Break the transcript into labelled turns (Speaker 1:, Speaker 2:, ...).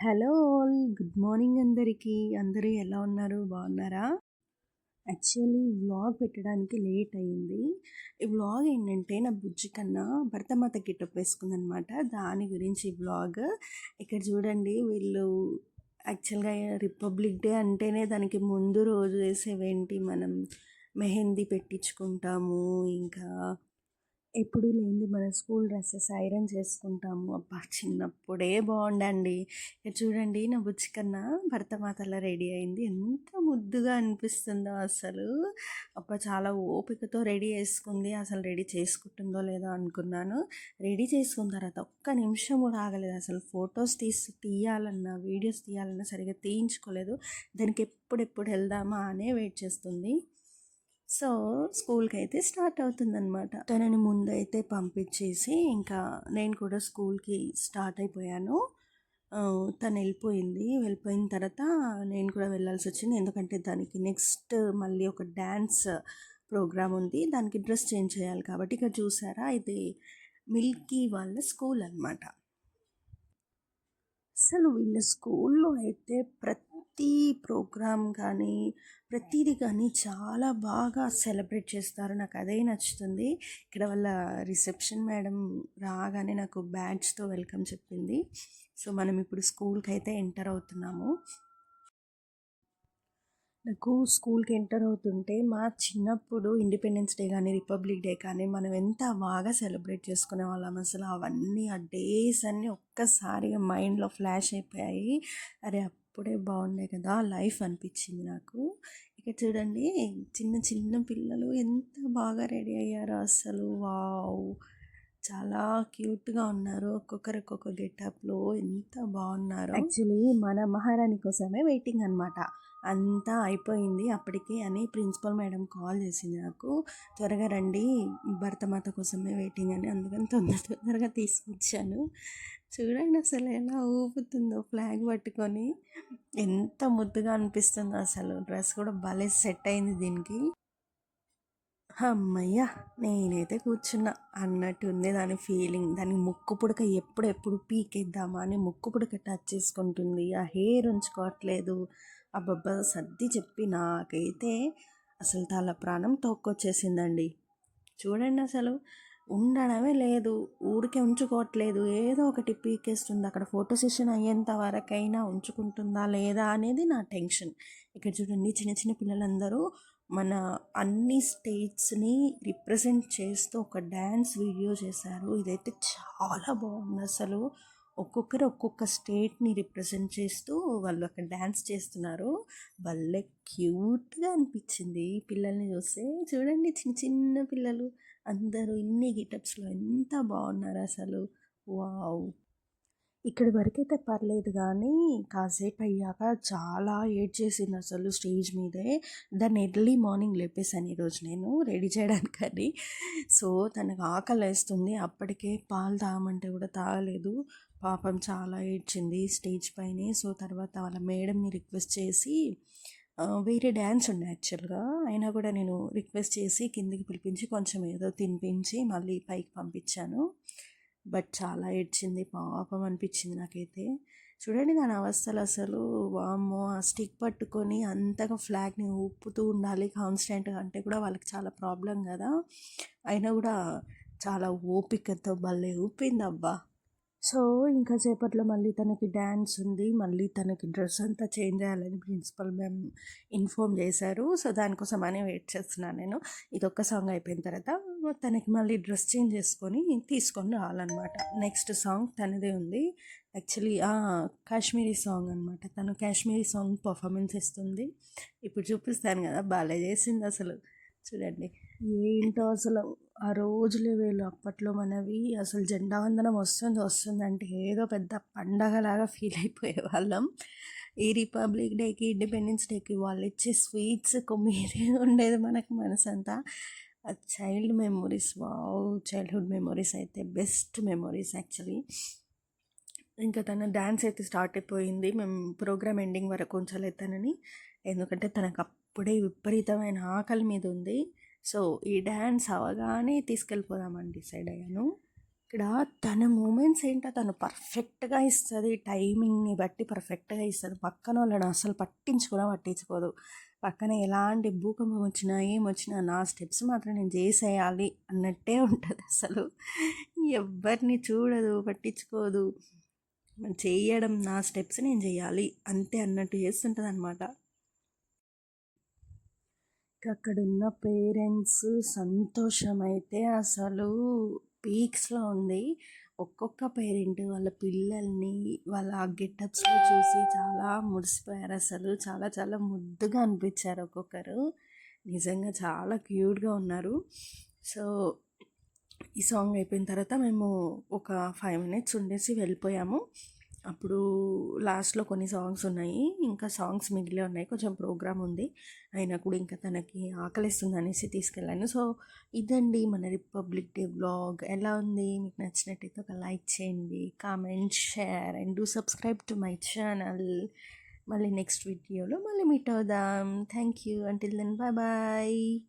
Speaker 1: Hello all good morning అందరికీ. అందరూ ఎలా ఉన్నారు? బాగున్నారా? యాక్చువల్లీ వ్లాగ్ పెట్టడానికి లేట్ అయింది. ఈ వ్లాగ్ ఏంటంటే నా బుజ్జి కన్నా భర్తమాత గిటప్ వేసుకుందనమాట. దాని గురించి ఈ వ్లాగ్. ఇక్కడ చూడండి వీళ్ళు యాక్చువల్గా రిపబ్లిక్ డే అంటేనే దానికి ముందు రోజు వేసేవేంటి మనం మెహందీ పెట్టించుకుంటాము ఇంకా ఎప్పుడు లేనిది మన స్కూల్ డ్రెస్సెస్ ఐరన్ చేసుకుంటాము. అబ్బా! చిన్నప్పుడే బాగుండండి. చూడండి నా బుజ్జి కన్నా భరతమాతలా రెడీ అయింది. ఎంత ముద్దుగా అనిపిస్తుందో అసలు. అబ్బా! చాలా ఓపికతో రెడీ చేసుకుంది. అసలు రెడీ చేసుకుంటుందో లేదో అనుకున్నాను. రెడీ చేసుకున్న తర్వాత ఒక్క నిమిషం కూడా ఆగలేదు. అసలు ఫొటోస్ తీసి తీయాలన్నా వీడియోస్ తీయాలన్నా సరిగ్గా తీయించుకోలేదు. దానికి ఎప్పుడెప్పుడు వెళ్దామా అనే వెయిట్ చేస్తుంది. సో స్కూల్కి అయితే స్టార్ట్ అవుతుందనమాట తనని ముందైతే పంపించేసి ఇంకా నేను కూడా స్కూల్కి స్టార్ట్ అయిపోయాను. తను వెళ్ళిపోయింది. వెళ్ళిపోయిన తర్వాత నేను కూడా వెళ్ళాల్సి వచ్చింది. ఎందుకంటే దానికి నెక్స్ట్ మళ్ళీ ఒక డ్యాన్స్ ప్రోగ్రామ్ ఉంది. దానికి డ్రెస్ చేంజ్ చేయాలి కాబట్టి ఇక్కడ చూసారా ఇది మిల్కీ వాళ్ళ స్కూల్ అనమాట అసలు వీళ్ళ స్కూల్లో అయితే ప్రతి ప్రోగ్రామ్ కానీ ప్రతిదీ కానీ చాలా బాగా సెలబ్రేట్ చేస్తారు. నాకు అదే నచ్చుతుంది. ఇక్కడ వాళ్ళ రిసెప్షన్ మేడం రాగానే నాకు బ్యాడ్జ్తో వెల్కమ్ చెప్పింది. సో మనం ఇప్పుడు స్కూల్కి అయితే ఎంటర్ అవుతున్నాము. నాకు స్కూల్కి ఎంటర్ అవుతుంటే మా చిన్నప్పుడు ఇండిపెండెన్స్ డే కానీ రిపబ్లిక్ డే కానీ మనం ఎంత బాగా సెలబ్రేట్ చేసుకునే వాళ్ళం అసలు. అవన్నీ ఆ డేస్ అన్నీ ఒక్కసారిగా మైండ్లో ఫ్లాష్ అయిపోయాయి. అరే అప్పుడే బాగుండే కదా లైఫ్ అనిపించింది నాకు. ఇక్కడ చూడండి చిన్న చిన్న పిల్లలు ఎంత బాగా రెడీ అయ్యారో అసలు. వావ్! చాలా క్యూట్గా ఉన్నారు. ఒక్కొక్కరు ఒక్కొక్క గెటప్లో ఎంత బాగున్నారు. యాక్చువల్లీ మన మహారాణి కోసమే వెయిటింగ్ అనమాట అంతా అయిపోయింది అప్పటికే అని ప్రిన్సిపల్ మేడం కాల్ చేసింది నాకు. త్వరగా రండి భరతమాత కోసమే వెయిటింగ్ అని అందుకని తొందర తొందరగా తీసుకొచ్చాను. చూడండి అసలు ఎలా ఊపుతుందో ఫ్లాగ్ పట్టుకొని. ఎంత ముద్దుగా అనిపిస్తుందో అసలు. డ్రెస్ కూడా భలే సెట్ అయింది దీనికి. అమ్మయ్య నేనైతే కూర్చున్నా అన్నట్టు ఉంది దాని ఫీలింగ్. దాని ముక్కు పుడక ఎప్పుడెప్పుడు పీకేద్దామా అని ముక్కు పుడక టచ్ చేసుకుంటుంది. ఆ హెయిర్ ఉంచుకోవట్లేదు. అబ్బబ్బా! సర్ది చెప్పి నాకైతే అసలు తల ప్రాణం తోక్కొచ్చేసిందండి. చూడండి అసలు. ఉండడమే లేదు. ఊరికే ఉంచుకోవట్లేదు. ఏదో ఒకటి పీకేస్తుంది. అక్కడ ఫోటో సెషన్ అయ్యేంత వరకైనా ఉంచుకుంటుందా లేదా అనేది నా టెన్షన్. ఇక్కడ చూడండి చిన్న చిన్న పిల్లలందరూ మన అన్ని స్టేట్స్ని రిప్రజెంట్ చేస్తూ ఒక డ్యాన్స్ వీడియో చేశారు. ఇదైతే చాలా బాగుంది అసలు. ఒక్కొక్కరు ఒక్కొక్క స్టేట్ని రిప్రజెంట్ చేస్తూ వాళ్ళు అక్కడ డ్యాన్స్ చేస్తున్నారు. భలే క్యూట్గా అనిపించింది పిల్లల్ని చూస్తే. చూడండి చిన్న చిన్న పిల్లలు అందరూ ఇన్ని గిటప్స్లో ఎంత బాగున్నారు అసలు. వావ్! ఇక్కడి వరకైతే పర్లేదు కానీ కాసేపు అయ్యాక చాలా ఏడ్ చేసింది అసలు స్టేజ్ మీదే. దాన్ని ఎర్లీ మార్నింగ్ లేపేశాను ఈరోజు నేను రెడీ చేయడానికని. సో తనకు ఆకలి వేస్తుంది అప్పటికే పాలు తాగమంటే కూడా తాగలేదు. పాపం చాలా ఏడ్చింది స్టేజ్ పైనే. సో తర్వాత వాళ్ళ మేడంని రిక్వెస్ట్ చేసి వేరే డ్యాన్స్ ఉండే యాక్చువల్గా. అయినా కూడా నేను రిక్వెస్ట్ చేసి కిందికి పిలిపించి కొంచెం ఏదో తినిపించి మళ్ళీ పైకి పంపించాను. బట్ చాలా ఏడ్చింది. పాపం అనిపించింది నాకైతే. చూడండి దాని అవస్థలు అసలు. వామ్మో ఆ స్టిక్ పట్టుకొని అంతగా ఫ్లాగ్ని ఊపుతూ ఉండాలి కాన్స్టెంట్గా అంటే కూడా వాళ్ళకి చాలా ప్రాబ్లం కదా. అయినా కూడా చాలా ఓపికతో భలే ఊపింది అబ్బా. సో ఇంకా సేపట్లో మళ్ళీ తనకి డ్యాన్స్ ఉంది. మళ్ళీ తనకి డ్రెస్ అంతా చేంజ్ చేయాలని ప్రిన్సిపల్ మ్యామ్ ఇన్ఫామ్ చేశారు. సో దానికోసం అని వెయిట్ చేస్తున్నాను నేను. ఇది ఒక్క సాంగ్ అయిపోయిన తర్వాత తనకి మళ్ళీ డ్రెస్ చేంజ్ చేసుకొని తీసుకొని రావాలన్నమాట. నెక్స్ట్ సాంగ్ తనదే ఉంది. యాక్చువల్లీ కాశ్మీరీ సాంగ్ అనమాట తను కాశ్మీరీ సాంగ్ పర్ఫార్మెన్స్ ఇస్తుంది. ఇప్పుడు చూపిస్తాను కదా బాగా చేసింది అసలు. చూడండి. ఏంటో అసలు ఆ రోజులే వేలు. అప్పట్లో మనవి అసలు జెండా వందనం వస్తుంది వస్తుంది అంటే ఏదో పెద్ద పండగలాగా ఫీల్ అయిపోయే వాళ్ళం ఈ రిపబ్లిక్ డేకి ఇండిపెండెన్స్ డేకి వాళ్ళు ఇచ్చే స్వీట్స్ కొమ్మీరే ఉండేది మనకు మనసంతా. Child memories wow! Childhood memories అయితే బెస్ట్ మెమొరీస్ యాక్చువల్లీ. ఇంకా తన డ్యాన్స్ అయితే స్టార్ట్ అయిపోయింది. మేము ప్రోగ్రామ్ ఎండింగ్ వరకు ఉంచలేతానని ఎందుకంటే తనకు అప్పుడే విపరీతమైన ఆకలి మీద ఉంది. సో ఈ డ్యాన్స్ అవగానే తీసుకెళ్ళిపోదామని డిసైడ్ అయ్యాను. ఇక్కడ తన మూమెంట్స్ ఏంటో తను పర్ఫెక్ట్గా ఇస్తుంది టైమింగ్ని బట్టి పర్ఫెక్ట్గా ఇస్తుంది. పక్కన వాళ్ళని అసలు పట్టించుకున్నా పట్టించుకోదు. పక్కన ఎలాంటి భూకంపం వచ్చినా ఏమొచ్చినా నా స్టెప్స్ మాత్రం నేను చేసేయాలి అన్నట్టే ఉంటుంది అసలు. ఎవరిని చూడదు పట్టించుకోదు. చేయడం నా స్టెప్స్ నేను చేయాలి అంతే అన్నట్టు చేస్తుంటుంది అనమాట అక్కడున్న పేరెంట్స్ సంతోషం అయితే అసలు పీక్స్లో ఉంది. ఒక్కొక్క పేరెంట్ వాళ్ళ పిల్లల్ని వాళ్ళ గెటప్స్లో చూసి చాలా మురిసిపోయారు అసలు. చాలా చాలా ముద్దుగా అనిపించారు ఒక్కొక్కరు. నిజంగా చాలా క్యూట్గా ఉన్నారు. సో ఈ సాంగ్ అయిపోయిన తర్వాత మేము ఒక ఫైవ్ మినిట్స్ ఉండేసి వెళ్ళిపోయాము. అప్పుడు లాస్ట్లో కొన్ని సాంగ్స్ ఉన్నాయి. ఇంకా సాంగ్స్ మిగిలి ఉన్నాయి. కొంచెం ప్రోగ్రామ్ ఉంది. అయినా కూడా ఇంకా తనకి ఆకలిస్తుంది అనేసి తీసుకెళ్ళాను. సో ఇదండి మన రిపబ్లిక్ డే బ్లాగ్. ఎలా ఉంది? మీకు నచ్చినట్టయితే ఒక లైక్ చేయండి comment share and do subscribe to my channel. మళ్ళీ నెక్స్ట్ వీడియోలో మళ్ళీ మీట్ అవుదాం. Thank you. Until then bye bye.